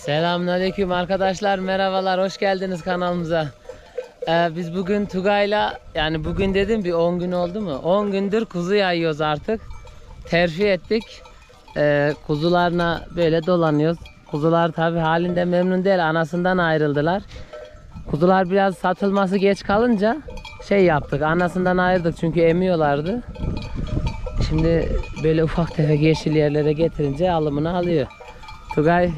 Selamünaleyküm arkadaşlar merhabalar hoş geldiniz kanalımıza. Ee, biz bugün Tugay'la yani bugün dedim bir 10 gün oldu mu? 10 gündür kuzu yayıyoruz artık. Terfi ettik. Ee, kuzularla böyle dolanıyoruz. Kuzular tabi halinde memnun değil anasından ayrıldılar. Kuzular biraz satılması geç kalınca şey yaptık anasından ayırdık çünkü emiyorlardı. Şimdi böyle ufak tefek yeşil yerlere getirince alımını alıyor. Tugay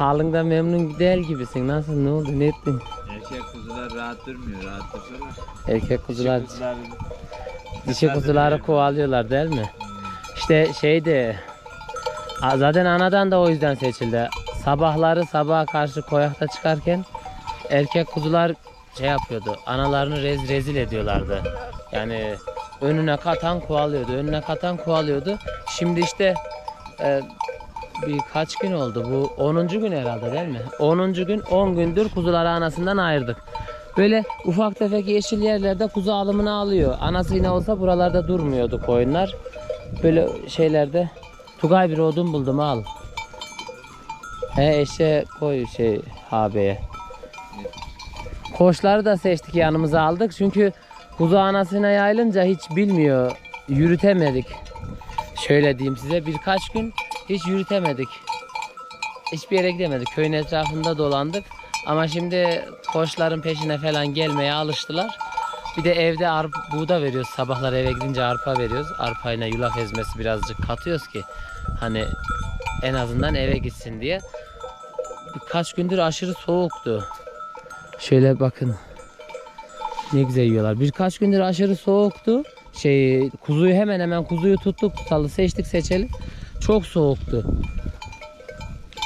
Halında memnun değil gibisin. Nasıl ne oldu ne ettin? Erkek kuzular rahat durmuyor, rahat dursalar. Erkek kuzular, Dişi kuzular dişi kuzuları kovalıyorlar değil mi? İşte şeydi. Zaten anadan da o yüzden seçildi. Sabahları sabaha karşı koyakta çıkarken erkek kuzular şey yapıyordu. Analarını rez, rezil ediyorlardı. Yani önüne katan kovalıyordu. Önüne katan kovalıyordu. Şimdi işte e, birkaç gün oldu. Bu 10. gün herhalde değil mi? 10. gün 10 gündür kuzuları anasından ayırdık. Böyle ufak tefek yeşil yerlerde kuzu alımını alıyor. Anası yine olsa buralarda durmuyordu koyunlar. Böyle şeylerde Tugay bir odun buldum al. He eşe koy şey habeye. Koçları da seçtik yanımıza aldık. Çünkü kuzu anasına yayılınca hiç bilmiyor. Yürütemedik. Şöyle diyeyim size birkaç gün hiç yürütemedik. Hiçbir yere gidemedik. Köyün etrafında dolandık. Ama şimdi koçların peşine falan gelmeye alıştılar. Bir de evde arp, buğda veriyoruz. Sabahlar eve gidince arpa veriyoruz. Arpayla yulaf ezmesi birazcık katıyoruz ki hani en azından eve gitsin diye. Birkaç gündür aşırı soğuktu. Şöyle bakın. Ne güzel yiyorlar. Birkaç gündür aşırı soğuktu. Şey kuzuyu hemen hemen kuzuyu tuttuk tutalı seçtik seçeli. Çok soğuktu.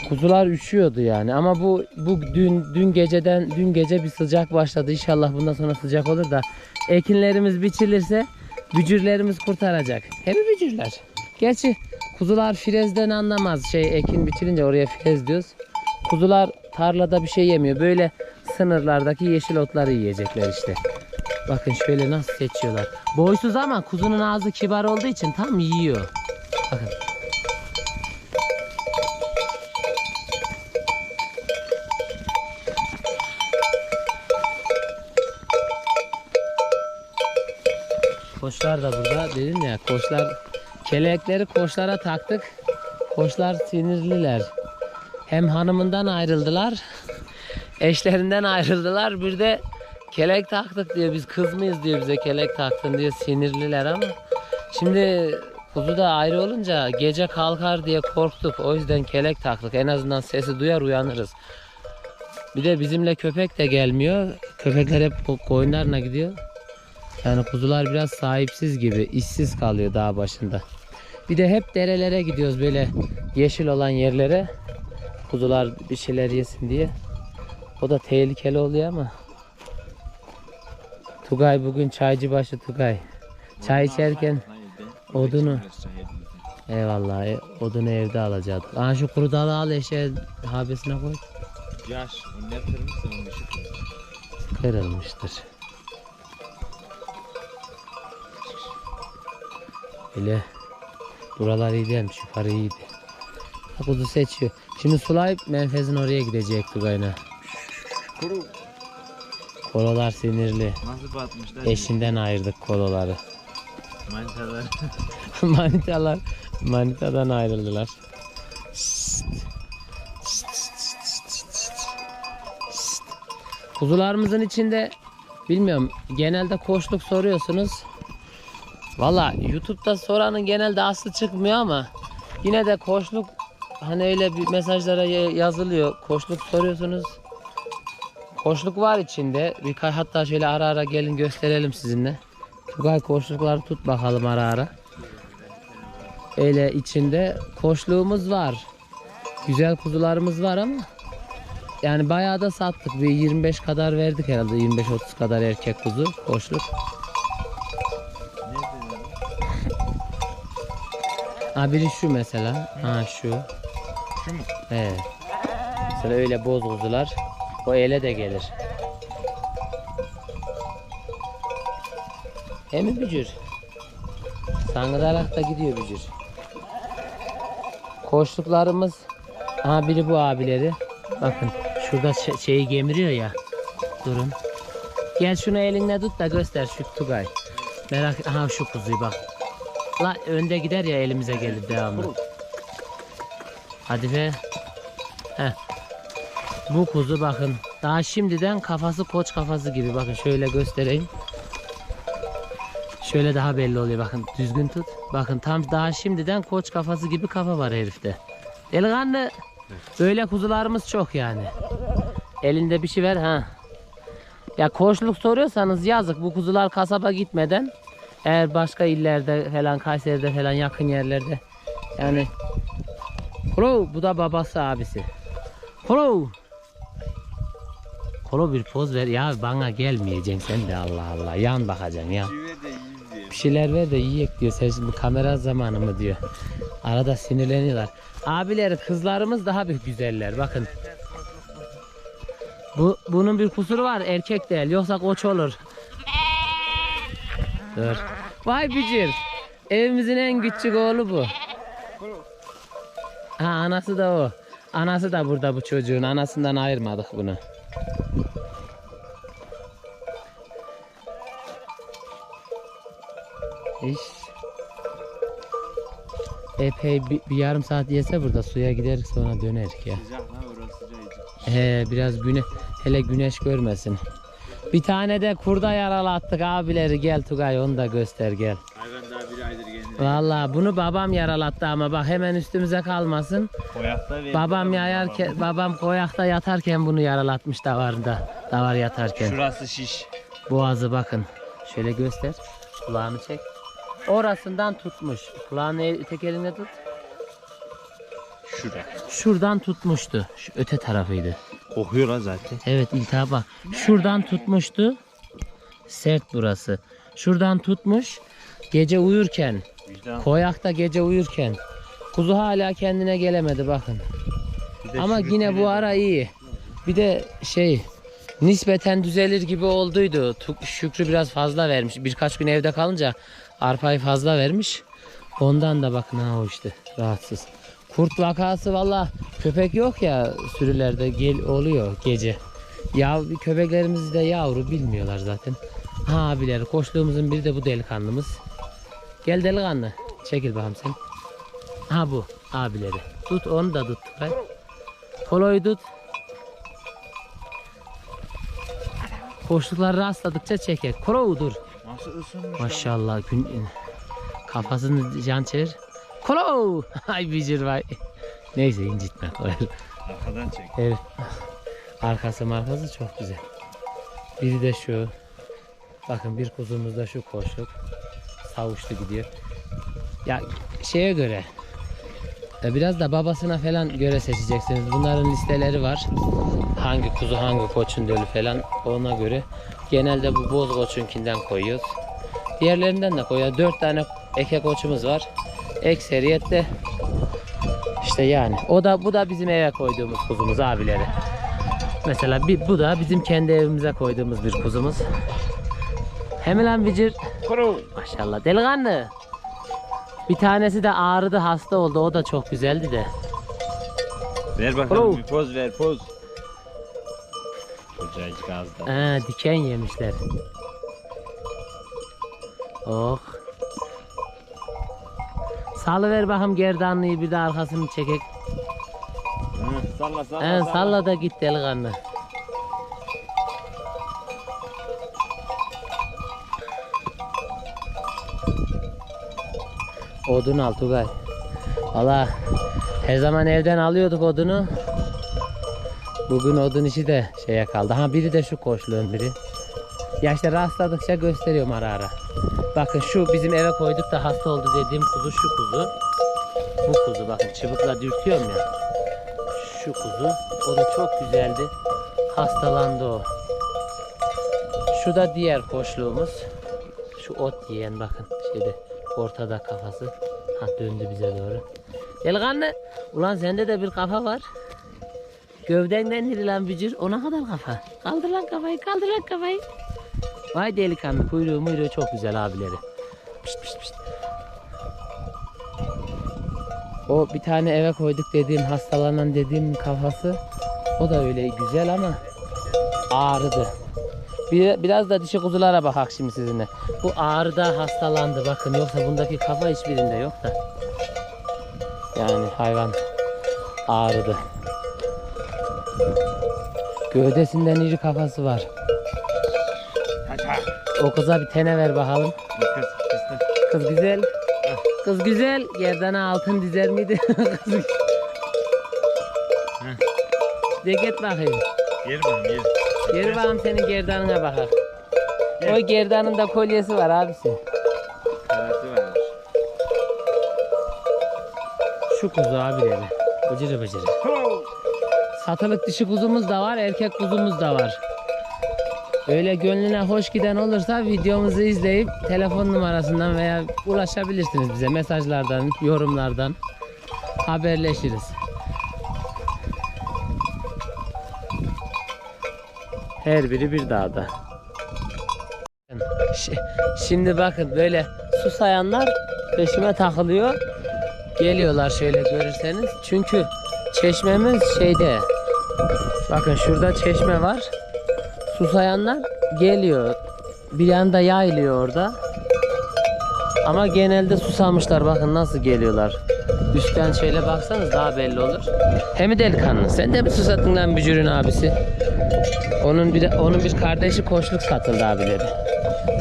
Kuzular üşüyordu yani ama bu bu dün dün geceden dün gece bir sıcak başladı. İnşallah bundan sonra sıcak olur da ekinlerimiz biçilirse bücürlerimiz kurtaracak. Hem bücürler. Gerçi kuzular firezden anlamaz. Şey ekin biçilince oraya firez diyoruz. Kuzular tarlada bir şey yemiyor. Böyle sınırlardaki yeşil otları yiyecekler işte. Bakın şöyle nasıl seçiyorlar. Boysuz ama kuzunun ağzı kibar olduğu için tam yiyor. Bakın. Koçlar da burada dedim ya koçlar kelekleri koçlara taktık. Koçlar sinirliler. Hem hanımından ayrıldılar. Eşlerinden ayrıldılar. Bir de kelek taktık diyor. Biz kız mıyız diyor bize kelek taktın diyor. Sinirliler ama. Şimdi kuzu da ayrı olunca gece kalkar diye korktuk. O yüzden kelek taktık. En azından sesi duyar uyanırız. Bir de bizimle köpek de gelmiyor. Köpekler hep ko- koyunlarına gidiyor. Yani kuzular biraz sahipsiz gibi, işsiz kalıyor dağ başında. Bir de hep derelere gidiyoruz böyle yeşil olan yerlere. Kuzular bir şeyler yesin diye. O da tehlikeli oluyor ama. Tugay bugün çaycı başı Tugay. Çay içerken odunu. eyvallah e, odunu evde alacağız. Aa şu kuru dalı al eşeğe habesine koy. Yaş, ne kırmışsa onun ışık Kırılmıştır. Öyle buralar iyi değilmiş yukarı iyiydi. Ha, Kuzu seçiyor. Şimdi sulayıp menfezin oraya gidecek Tugay'ına. Kuru. Kololar sinirli. Nasıl batmışlar? Eşinden ayırdık koloları. Manitalar. Manitalar manitadan ayrıldılar. Kuzularımızın içinde bilmiyorum genelde koçluk soruyorsunuz. Valla YouTube'da soranın genelde aslı çıkmıyor ama yine de koçluk hani öyle bir mesajlara ya- yazılıyor. Koçluk soruyorsunuz. Koçluk var içinde. Birkaç hatta şöyle ara ara gelin gösterelim sizinle. Tugay koçlukları tut bakalım ara ara. Öyle içinde koçluğumuz var. Güzel kuzularımız var ama yani bayağı da sattık. Bir 25 kadar verdik herhalde. 25-30 kadar erkek kuzu koçluk. Ha biri şu mesela. Ha şu. Şu mu? He. Mesela öyle boz kuzular. O ele de gelir. Hem mi bücür? Sangırarak da gidiyor bücür. Koçluklarımız Aha biri bu abileri. Bakın şurada ş- şeyi gemiriyor ya. Durun. Gel şunu elinle tut da göster şu Tugay. Merak aha şu kuzuyu bak. La önde gider ya elimize gelir devamlı. Hadi be. Heh. Bu kuzu bakın. Daha şimdiden kafası koç kafası gibi. Bakın şöyle göstereyim. Şöyle daha belli oluyor bakın. Düzgün tut. Bakın tam daha şimdiden koç kafası gibi kafa var herifte. Delikanlı. Böyle kuzularımız çok yani. Elinde bir şey ver ha. Ya koçluk soruyorsanız yazık bu kuzular kasaba gitmeden eğer başka illerde falan Kayseri'de falan yakın yerlerde yani Kolo bu da babası abisi. Kolo. Kolo bir poz ver ya bana gelmeyeceksin sen de Allah Allah yan bakacaksın ya. Bir şeyler ver de yiyek diyor. Sen şimdi kamera zamanı mı diyor. Arada sinirleniyorlar. Abileri kızlarımız daha bir güzeller. Bakın. Bu bunun bir kusuru var. Erkek değil. Yoksa koç olur. Dur. Vay bücür. Evimizin en küçük oğlu bu. Ha anası da o. Anası da burada bu çocuğun. Anasından ayırmadık bunu. İş. Epey bir, bir yarım saat yese burada suya giderik sonra dönerik ya. Sıcak lan orası sıcacık. He biraz güne hele güneş görmesin. Bir tane de kurda yaralattık abileri gel Tugay onu da göster gel. Hayvan daha bir aydır kendine. Vallahi bunu babam yaralattı ama bak hemen üstümüze kalmasın. Koyakta ve Babam yayarken babam koyakta yatarken bunu yaralatmış davarında. Davar yatarken. Şurası şiş. Boğazı bakın. Şöyle göster. Kulağını çek. Orasından tutmuş. Kulağını el- tek eline tut. Şura. Şuradan tutmuştu. Şu öte tarafıydı. Kokuyor lan zaten. Evet iltihap bak. Şuradan tutmuştu. Sert burası. Şuradan tutmuş. Gece uyurken. Vicdan. Koyakta gece uyurken. Kuzu hala kendine gelemedi bakın. Ama yine bu ara iyi. Bir de şey nispeten düzelir gibi olduydu. Şükrü biraz fazla vermiş. Birkaç gün evde kalınca arpayı fazla vermiş. Ondan da bakın ha o işte rahatsız. Kurt vakası valla köpek yok ya sürülerde gel oluyor gece. Ya köpeklerimiz de yavru bilmiyorlar zaten. Ha abileri koştuğumuzun biri de bu delikanlımız. Gel delikanlı. Çekil bakalım sen. Ha bu abileri. Tut onu da tut. Tugay. Koloyu tut. Koştukları rastladıkça çeker. Kolo dur. Nasıl ısınmış lan? Maşallah gün kafasını can çevir. Kolo! Ay bicir vay. Neyse incitme. Arkadan çek. evet. Arkası markası çok güzel. Biri de şu. Bakın bir kuzumuz da şu koşuk. Savuştu gidiyor. Ya şeye göre e, biraz da babasına falan göre seçeceksiniz. Bunların listeleri var. Hangi kuzu hangi koçun dölü falan ona göre. Genelde bu boz koçunkinden koyuyoruz. Diğerlerinden de koyuyoruz. Dört tane eke koçumuz var. Ekseriyette işte yani. O da bu da bizim eve koyduğumuz kuzumuz abileri. Mesela bir, bu da bizim kendi evimize koyduğumuz bir kuzumuz. Hemen lan. Kuru. Maşallah delikanlı. Bir tanesi de ağrıdı hasta oldu. O da çok güzeldi de. Ver bakalım bir poz ver poz. Kocacık ağızda. Ha, diken yemişler. Oh. Salıver bakayım gerdanlıyı bir de arkasını çekek. Hı, Salla salla salla. salla da git delikanlı. Odun al Tugay. Valla her zaman evden alıyorduk odunu. Bugün odun işi de şeye kaldı. Ha biri de şu koşluğun biri. Ya işte rastladıkça gösteriyorum ara ara. Bakın şu bizim eve koyduk da hasta oldu dediğim kuzu şu kuzu. Bu kuzu bakın çıbıkla dürtüyorum ya. Şu kuzu. O da çok güzeldi. Hastalandı o. Şu da diğer koşluğumuz. Şu ot yiyen bakın şeyde ortada kafası. Ha döndü bize doğru. Delikanlı. Ulan sende de bir kafa var. Gövdenden iri lan bücür. Ona kadar kafa. Kaldır lan kafayı kaldır lan kafayı. Ay delikanlı kuyruğu muyruğu çok güzel abileri. Pişt pişt pişt. O bir tane eve koyduk dediğim hastalanan dediğim kafası o da öyle güzel ama ağrıdı. Bir, biraz da dişi kuzulara bakak şimdi sizinle. Bu ağrıda hastalandı bakın yoksa bundaki kafa hiçbirinde yok da. Yani hayvan ağrıdı. Gövdesinden iri kafası var. O kıza bir tene ver bakalım. Kız, kız, güzel. Ah. Kız güzel. Yerden altın dizer miydi? kız bakayım. Gel bakayım gel. Gel bakayım senin gerdanına bakar. O gerdanın da kolyesi var abisi. Karası varmış. Şu kuzu abileri. Bıcırı bıcırı. Satılık dişi kuzumuz da var, erkek kuzumuz da var. Öyle gönlüne hoş giden olursa videomuzu izleyip telefon numarasından veya ulaşabilirsiniz bize mesajlardan, yorumlardan haberleşiriz. Her biri bir dağda. Şimdi bakın böyle susayanlar peşime takılıyor. Geliyorlar şöyle görürseniz. Çünkü çeşmemiz şeyde. Bakın şurada çeşme var. Susayanlar geliyor. Bir yanda yayılıyor orada. Ama genelde susamışlar bakın nasıl geliyorlar. Üstten şöyle baksanız daha belli olur. Hem delikanlı. Sen de mi susattın lan Bücür'ün abisi? Onun bir de, onun bir kardeşi koçluk satıldı abi dedi.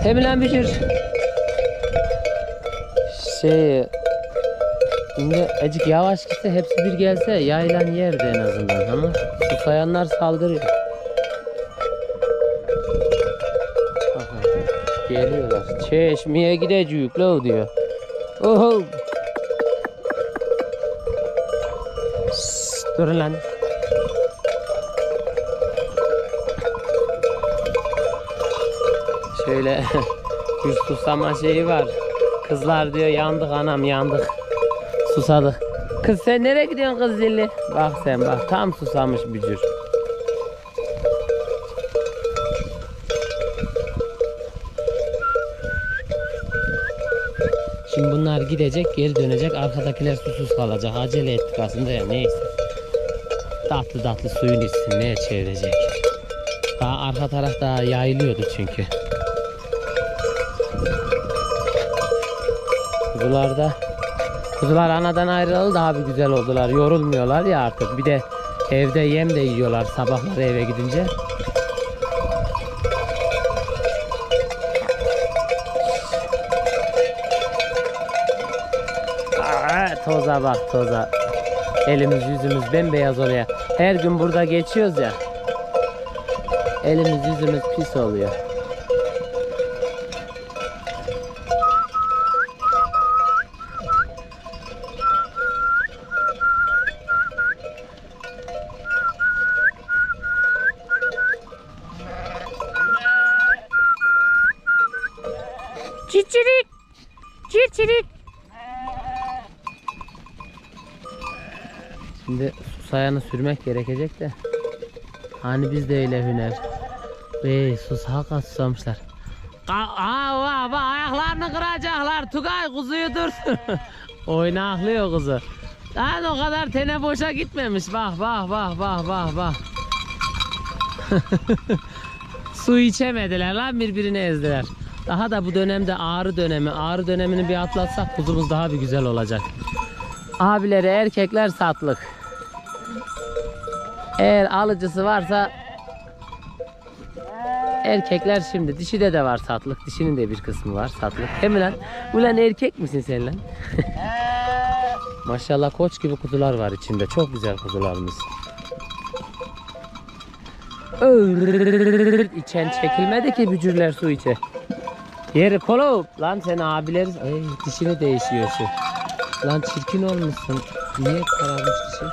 Hem lan Bücür. Şey Şimdi acık yavaş gitse hepsi bir gelse yaylan yerdi en azından ama susayanlar saldırıyor. Geliyorlar. Çeşmeye gidecek la diyor. Oho. Dur lan. Şöyle bir susama şeyi var. Kızlar diyor yandık anam yandık. Susadık. Kız sen nereye gidiyorsun kız zilli? Bak sen bak tam susamış bücür. gidecek geri dönecek arkadakiler susuz kalacak. Acele ettik aslında ya neyse. Tatlı tatlı suyun içsinliğe çevirecek. Daha arka taraf daha yayılıyordu çünkü. Kuzularda kuzular anadan ayrılalı daha bir güzel oldular. Yorulmuyorlar ya artık. Bir de evde yem de yiyorlar sabahları eve gidince. toza bak toza. Elimiz yüzümüz bembeyaz oluyor. Her gün burada geçiyoruz ya. Elimiz yüzümüz pis oluyor. Şimdi susayana sürmek gerekecek de. Hani biz de öyle hüner. Bey susaka susamışlar. Aa, bak ayaklarını kıracaklar. Tugay kuzuyu dursun. Oynaklıyor kuzu. Lan o kadar tene boşa gitmemiş. Bak bak bak bak bak bak. Su içemediler lan birbirini ezdiler. Daha da bu dönemde ağrı dönemi. Ağrı dönemini bir atlatsak kuzumuz daha bir güzel olacak. Abilere erkekler satlık. Eğer alıcısı varsa erkekler şimdi dişide de de var satlık. Dişinin de bir kısmı var satlık. Hem lan ulan erkek misin sen lan? Maşallah koç gibi kutular var içinde. Çok güzel kutularımız. İçen çekilmedi ki bücürler su içe. Yeri kolup. Lan sen abiler. Ay, dişini değişiyorsu. Lan çirkin olmuşsun. Niye kararmış dişi?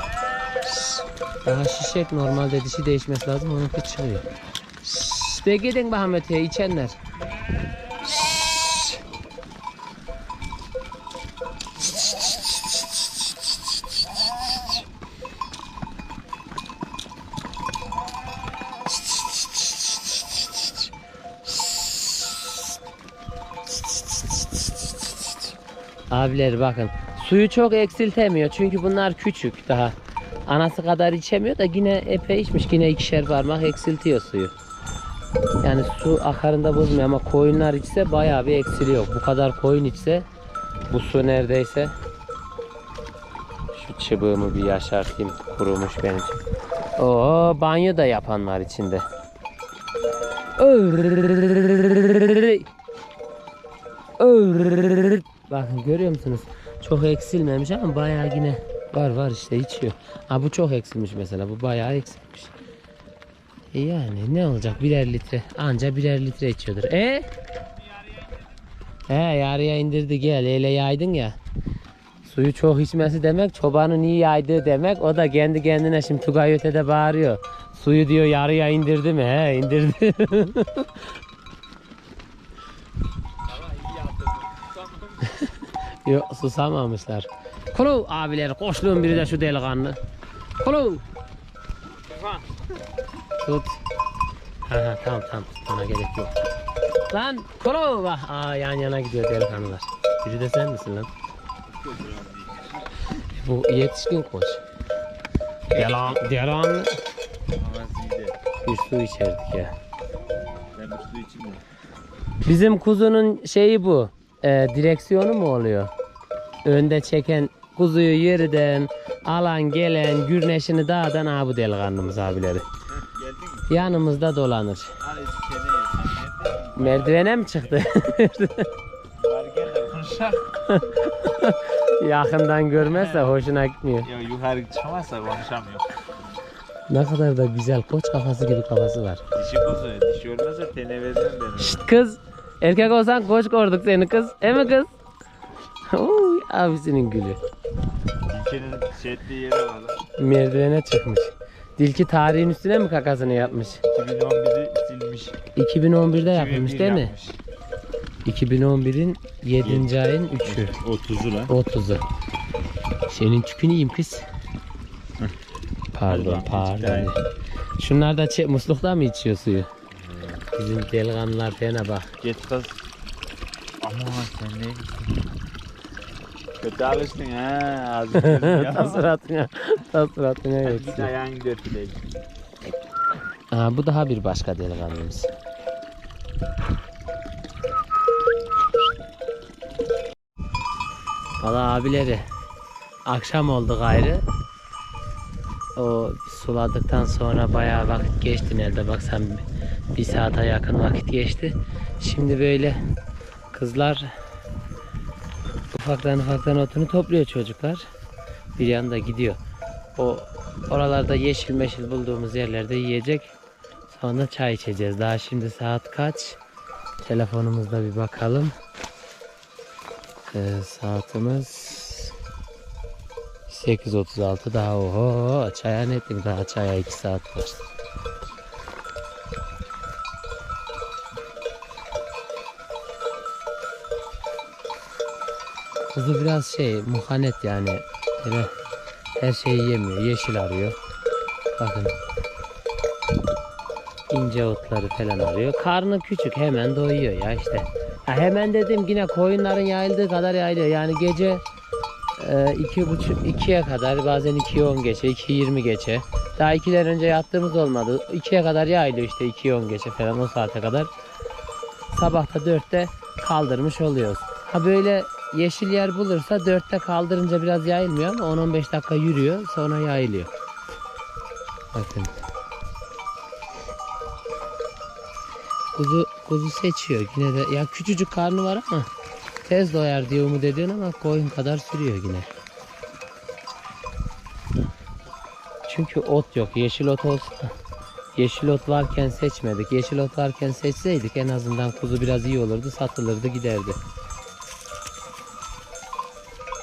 Daha şişek normalde dişi değişmesi lazım onunki çıkıyor. De gidin bakalım öteye içenler. Abiler bakın Suyu çok eksiltemiyor çünkü bunlar küçük daha. Anası kadar içemiyor da yine epey içmiş. Yine ikişer parmak eksiltiyor suyu. Yani su akarında bozmuyor ama koyunlar içse bayağı bir eksiliyor. Bu kadar koyun içse bu su neredeyse şu çubuğumu bir yaşartayım. Kurumuş benim. Oo banyo da yapanlar içinde. Bakın görüyor musunuz? Çok eksilmemiş ama bayağı yine var var işte içiyor. Ha bu çok eksilmiş mesela. Bu bayağı eksilmiş. E yani ne olacak birer litre anca birer litre içiyordur. E? He yarıya indirdi gel öyle yaydın ya. Suyu çok içmesi demek çobanın iyi yaydığı demek. O da kendi kendine şimdi Tugay ötede bağırıyor. Suyu diyor yarıya indirdi mi? He indirdi. Yok susamamışlar. Kulu abiler koşluğun biri de şu delikanlı. Kulu. Tut. Ha, ha tamam tamam tutmana gerek yok. Lan kulu bak. Aa yan yana gidiyor delikanlılar. Biri de sen misin lan? Bu yetişkin koç. Delan, delan. Ama zide. Bir su içerdik ya. Ben bu su içmiyorum. Bizim kuzunun şeyi bu. E, direksiyonu mu oluyor? Önde çeken kuzuyu yeriden alan gelen gürneşini dağdan ha bu delikanlımız abileri. Yanımızda dolanır. Merdivene mi çıktı? Yakından görmezse hoşuna gitmiyor. Ya yukarı çıkamazsa konuşamıyor. Ne kadar da güzel koç kafası gibi kafası var. Dişi kuzu. Dişi olmasa tene vermem ben. Şşt kız. Erkek olsan koç gördük seni kız. E mi kız? Uy, abisinin gülü. İlkenin şey ettiği yere var lan. Merdivene çıkmış. Dilki tarihin üstüne mi kakasını yapmış? 2011'i silmiş. 2011'de yapılmış 2001 değil mi? yapmış. 2011'in 7. ayın 3'ü. 30'u lan. 30'u. Senin tükünü yiyeyim kız. Pardon, Pardon, pardon. Şunlar da çe- mı içiyor suyu? Bizim delikanlılar fena bak. Git kız. Aman sen ne? Kötü alıştın ha. Ağzını suratına, ta suratına Bir geçiyor. ayağını dörtüleyim. Aa, bu daha bir başka delikanlımız. Valla abileri akşam oldu gayrı. O suladıktan sonra bayağı vakit geçti nerede baksan bir saate yakın vakit geçti. Şimdi böyle kızlar ufaktan ufaktan otunu topluyor çocuklar. Bir yanda gidiyor. O oralarda yeşil meşil bulduğumuz yerlerde yiyecek. Sonra çay içeceğiz. Daha şimdi saat kaç? Telefonumuzda bir bakalım. Ee, saatimiz 8.36 daha oho çaya ne ettim daha çaya 2 saat var. Kuzu biraz şey muhanet yani böyle her şeyi yemiyor yeşil arıyor. Bakın ince otları falan arıyor. Karnı küçük hemen doyuyor ya işte. Ha hemen dedim yine koyunların yayıldığı kadar yayılıyor. Yani gece e, iki buçuk ikiye kadar bazen 2'ye 10 geçe 2'ye 20 geçe. Daha 2'den önce yattığımız olmadı. 2'ye kadar yayılıyor işte 2'ye 10 geçe falan o saate kadar. Sabah da 4'te kaldırmış oluyoruz. Ha böyle yeşil yer bulursa 4'te kaldırınca biraz yayılmıyor ama 10-15 dakika yürüyor sonra yayılıyor. Bakın. Kuzu kuzu seçiyor yine de ya küçücük karnı var ama tez doyar diye umut ediyorsun ama koyun kadar sürüyor yine. Çünkü ot yok. Yeşil ot olsa yeşil ot varken seçmedik. Yeşil ot varken seçseydik en azından kuzu biraz iyi olurdu, satılırdı, giderdi.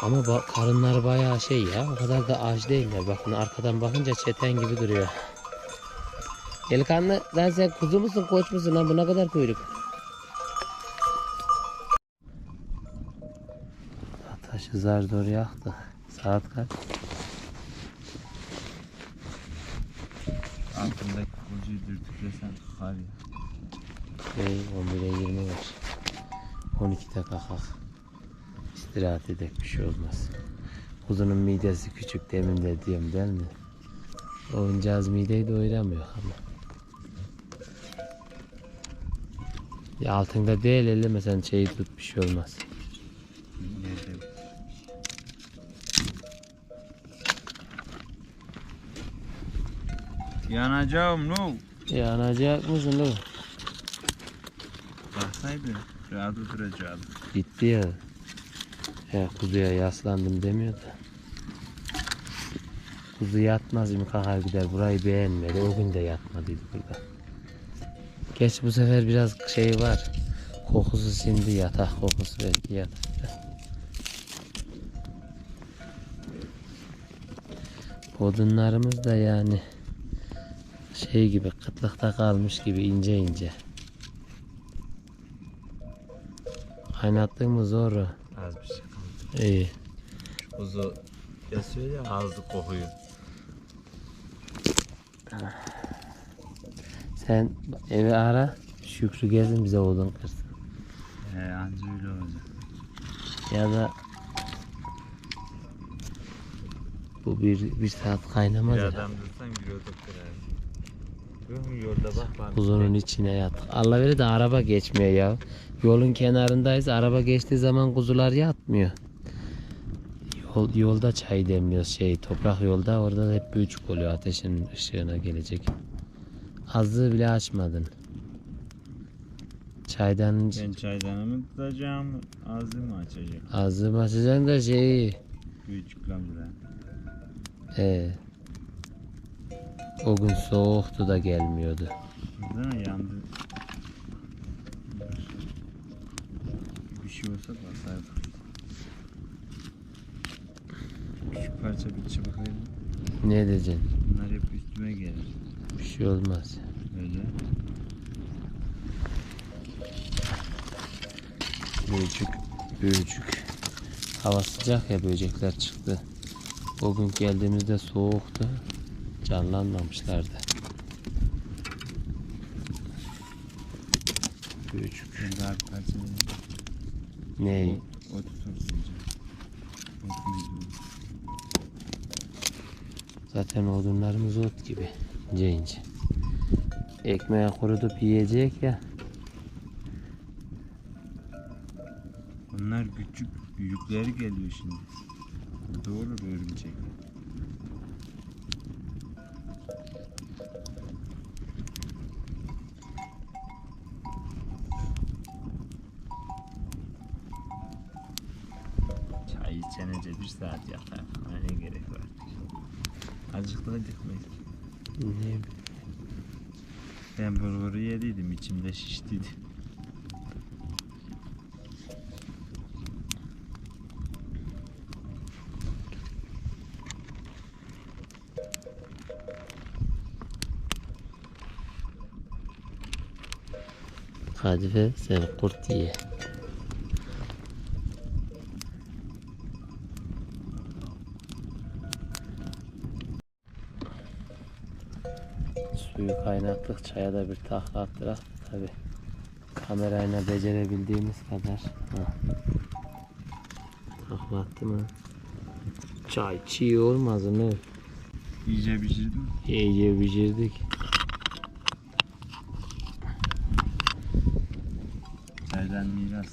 Ama ba- karınlar bayağı şey ya. O kadar da aç değiller. Bakın arkadan bakınca çeten gibi duruyor. Delikanlı lan sen kuzu musun koç musun lan bu ne kadar kuyruk? Taşı zar zor yaktı. Saat kaç? Altındaki kuzuyu dürtüklesen kar ya. Şey 11'e 20 var. 12'de kalkak. İstirahat edek bir şey olmaz. Kuzunun midesi küçük demin de diyorum değil mi? Oyuncağız mideyi doyuramıyor ama. Ya altında değil elle mesela şeyi tut bir şey olmaz. Yanacağım no. Yanacak mısın oğlum? Baksaydı rahat oturacaktım. Gitti ya. Ya kuzuya yaslandım demiyor da. Kuzu yatmaz mı kalkar gider. Burayı beğenmedi. O gün de yatmadıydı burada. Geç bu sefer biraz şey var. Kokusu sindi yatak kokusu belki yatakta. Odunlarımız da yani şey gibi kıtlıkta kalmış gibi ince ince. Kaynattığımız zor. o. Az bir şey. İyi. Kuzu yasıyor ya ağzı kokuyor. Sen evi ara. Şükrü gelsin bize odun kırsın. He anca öyle olacak. Ya da bu bir, bir saat kaynamaz Bir ya. adam dursan bir yolda kırar. Yolda bak. Kuzunun içine yat. Allah verir de araba geçmiyor ya. Yolun kenarındayız. Araba geçtiği zaman kuzular yatmıyor. Yol, yolda çay demliyoruz şey toprak yolda orada da hep uçuk oluyor ateşin ışığına gelecek. Azlığı bile açmadın. Çaydan Ben çaydanımı tutacağım, ağzımı açacağım. azlığı açacaksın da şeyi Küçük lan buraya. He. O gün soğuktu da gelmiyordu. Değil mi? Yandı. Bir şey olsa basardık. Küçük parça bir verin. Ne edeceksin? Bunlar hep üstüme gelir. Bir şey olmaz. Öyle. Böcük, böcük. Hava sıcak ya böcekler çıktı. O gün geldiğimizde soğuktu. Canlanmamışlardı. Böcük. Ne? O, o tutur Zaten odunlarımız ot gibi. İnce ince. Ekmeği kurutup yiyecek ya. Bunlar küçük, büyükleri geliyor şimdi. Doğru örümcek. Çay içenece bir saat yatar. Ne gerek var? Mı? Ne bileyim. Ben bulguru yediydim, içimde şiştiydi. Kadife sen kurt ye. Suyu kaynattık, çaya da bir takla attırak tabi. Kamerayla becerebildiğimiz kadar. Ha. Takla attı mı? Çay çiğ olmaz mı? İyice pişirdim. İyice pişirdik. Çaydan miras.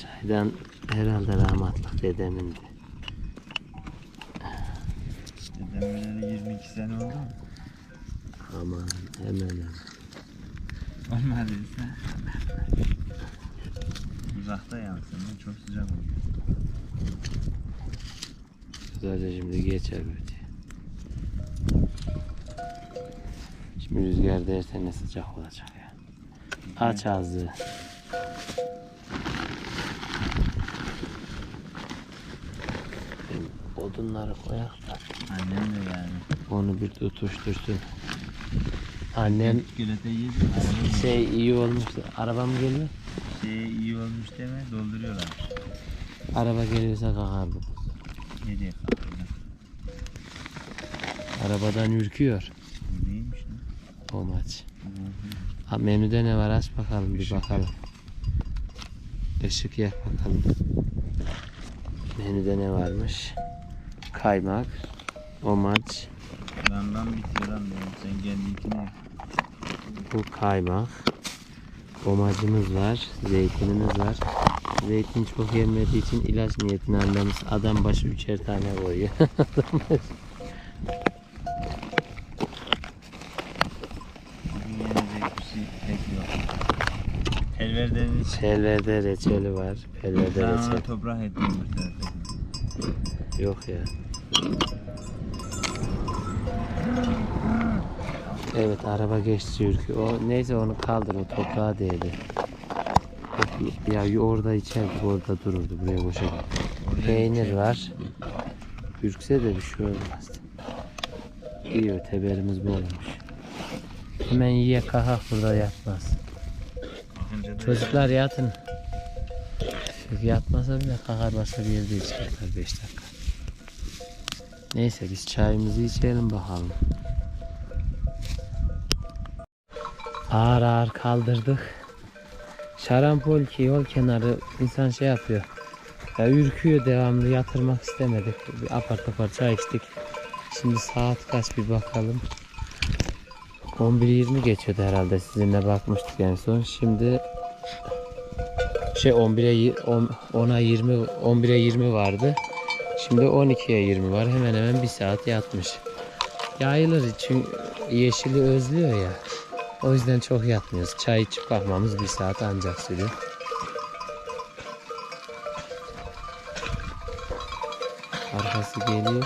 Çaydan herhalde rahmatlık dedemindi. Dedemin öyle 22 sene oldu mu? Aman hemen hemen. Olmadıysa. Uzakta yansın. Çok sıcak oluyor. Güzelce şimdi geçer böyle. Şimdi rüzgar derse ne sıcak olacak ya. Aç ağzı. Odunları koyak da Annem de yani. onu bir tutuştursun. Annem şey iyi olmuş. Araba mı geliyor? şey iyi olmuş deme dolduruyorlar. Araba geliyorsa kalkardı. Nereye kalkıyorlar? Arabadan ürküyor Bu neymiş lan? o maç. Ha, menüde ne var aç bakalım bir Işık bakalım. Işık yak bakalım. Menüde ne varmış? kaymak, omaç, Yandan bitiyor lan benim. Sen kendikine. bu kaymak. Omacımız var, zeytinimiz var. Zeytin çok yenmediği için ilaç niyetine annemiz adam başı üçer tane koyuyor. Hiç. Pelverde reçeli var. Pelverde Ben ona reçel. toprak ettim bir tarafa. Yok ya. Evet araba geçti ürkü. O neyse onu kaldır o toprağa değdi. Ya orada içerdik orada dururdu buraya boşa. Peynir var. Ürkse de bir şey olmaz. İyi öteberimiz bu olmuş. Hemen yiye kahak burada yatmaz. Çocuklar yatın. Yatmasa bile kalkar başka bir yerde içerler 5 dakika. Neyse biz çayımızı içelim bakalım. Ağır ağır kaldırdık. Şarampol ki yol kenarı insan şey yapıyor. Ya ürküyor devamlı yatırmak istemedik. Bir apar topar çay içtik. Şimdi saat kaç bir bakalım. 11.20 geçiyordu herhalde sizinle bakmıştık en son. Şimdi şey 11'e yi- on- 10'a 20 11'e 20 vardı. Şimdi 12'ye 20 var. Hemen hemen bir saat yatmış. Yayılır çünkü yeşili özlüyor ya. O yüzden çok yatmıyoruz. Çay içip kalkmamız bir saat ancak sürüyor. Arkası geliyor.